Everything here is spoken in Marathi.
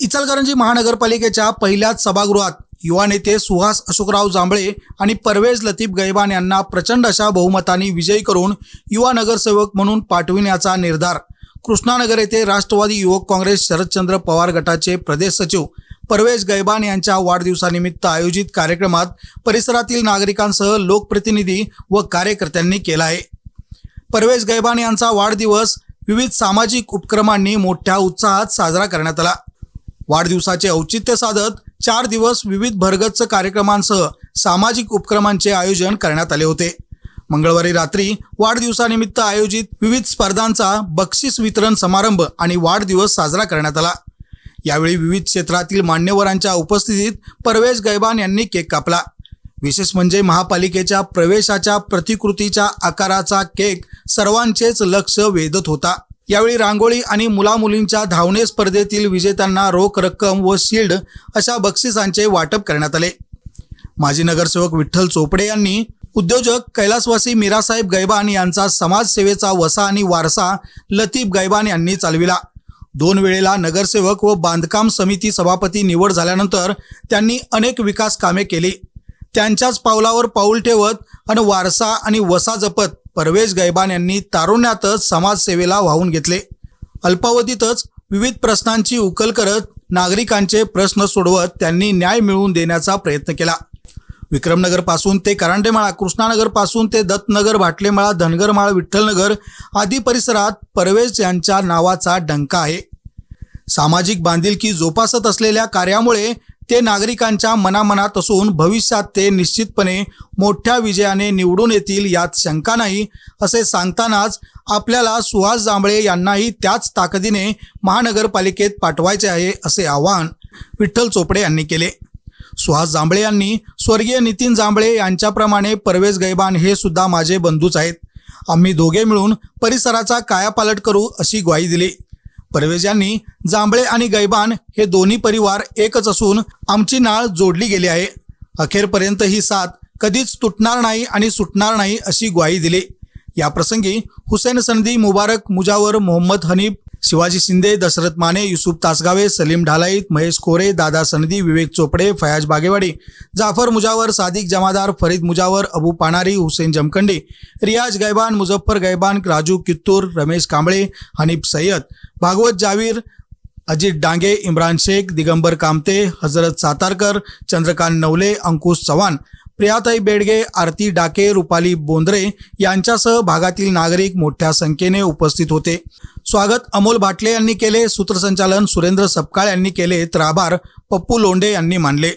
इचलकरंजी महानगरपालिकेच्या पहिल्याच सभागृहात युवा नेते सुहास अशोकराव जांभळे आणि परवेज लतीफ गैबान यांना प्रचंड अशा बहुमताने विजयी करून युवा नगरसेवक म्हणून पाठविण्याचा निर्धार. कृष्णानगर येथे राष्ट्रवादी युवक काँग्रेस शरदचंद्र पवार गटाचे प्रदेश सचिव परवेज गैबान यांच्या वाढदिवसानिमित्त आयोजित कार्यक्रमात परिसरातील नागरिकांसह लोकप्रतिनिधी व कार्यकर्त्यांनी केला आहे. परवेज गैबान यांचा वाढदिवस विविध सामाजिक उपक्रमांनी मोठ्या उत्साहात साजरा करण्यात आला. वाढदिवसाचे औचित्य साधत चार दिवस विविध भरगच्च कार्यक्रमांसह सामाजिक उपक्रमांचे आयोजन करण्यात आले होते. मंगळवारी रात्री वाढदिवसानिमित्त आयोजित विविध स्पर्धांचा बक्षीस वितरण समारंभ आणि वाढदिवस साजरा करण्यात आला. यावेळी विविध क्षेत्रातील मान्यवरांच्या उपस्थितीत परवेश गैबान यांनी केक कापला. विशेष म्हणजे महापालिकेच्या प्रवेशाच्या प्रतिकृतीच्या आकाराचा केक सर्वांचेच लक्ष वेधत होता. यावेळी रांगोळी आणि मुलामुलींच्या धावणे स्पर्धेतील विजेत्यांना रोख रक्कम व शिल्ड अशा बक्षिसांचे वाटप करण्यात आले. माजी नगरसेवक विठ्ठल चोपडे यांनी उद्योजक कैलासवासी मीरासाहेब गैबान यांचा समाजसेवेचा वसा आणि वारसा लतीफ गैबान यांनी चालविला. दोन वेळेला नगरसेवक व बांधकाम समिती सभापती निवड झाल्यानंतर त्यांनी अनेक विकास कामे केली. त्यांच्याच पावलावर पाऊल ठेवत आणि वारसा आणि वसा जपत परवेज गैबान यांनी तारुण्यातच समाजसेवेला वाहून घेतले. अल्पावधीतच विविध प्रश्नांची उकल करत नागरिकांचे प्रश्न सोडवत त्यांनी न्याय मिळवून देण्याचा प्रयत्न केला. विक्रमनगरपासून ते करांडेमाळा कृष्णानगरपासून ते दत्तनगर भाटलेमाळा धनगरमाळ विठ्ठलनगर आदी परिसरात परवेज यांच्या नावाचा डंका आहे. सामाजिक बांधिलकी जोपासत असलेल्या कार्यामुळे ते नागरिकांच्या मनामनात असून भविष्यात ते निश्चितपणे मोठ्या विजयाने निवडून येतील यात शंका नाही असे सांगतानाच आपल्याला सुहास जांभळे यांनाही त्याच ताकदीने महानगरपालिकेत पाठवायचे आहे असे आवाहन विठ्ठल चोपडे यांनी केले. सुहास जांभळे यांनी स्वर्गीय नितीन जांभळे यांच्याप्रमाणे परवेज गैबान हे सुद्धा माझे बंधूच आहेत. आम्ही दोघे मिळून परिसराचा कायापालट करू अशी ग्वाही दिली. परवेज यांनी जांभळे आणि गैबान हे दोन्ही परिवार एकच असून आमची नाळ जोडली गेली आहे. अखेरपर्यंत ही साथ कधीच तुटणार नाही आणि सुटणार नाही अशी ग्वाही दिली. याप्रसंगी हुसेन संदी मुबारक मुजावर मोहम्मद हनीफ शिवाजी शिंदे दशरथ माने युसुफ तासगावे सलीम ढालाईत महेश कोरे दादा सनदी विवेक चोपडे फयाज बागेवाडी जाफर मुजावर सादिक जमादार फरीद मुजावर अबू पानारी हुसेन जमखंडी रियाज गैबान मुझफ्फर गैबान राजू कित्तूर रमेश कांबळे हनीफ सय्यद भागवत जावीर अजित डांगे इम्रान शेख दिगंबर कामते हजरत सातारकर चंद्रकांत नवले अंकुश चव्हाण प्रियाताई बेडगे आरती डाके रुपाली बोंद्रे यांच्यासह भागातील नागरिक मोठ्या संख्येने उपस्थित होते. स्वागत अमोल भाटले यांनी केले. सूत्रसंचालन सुरेंद्र सपकाळ यांनी केले. तर आभार पप्पू लोंढे यांनी मानले.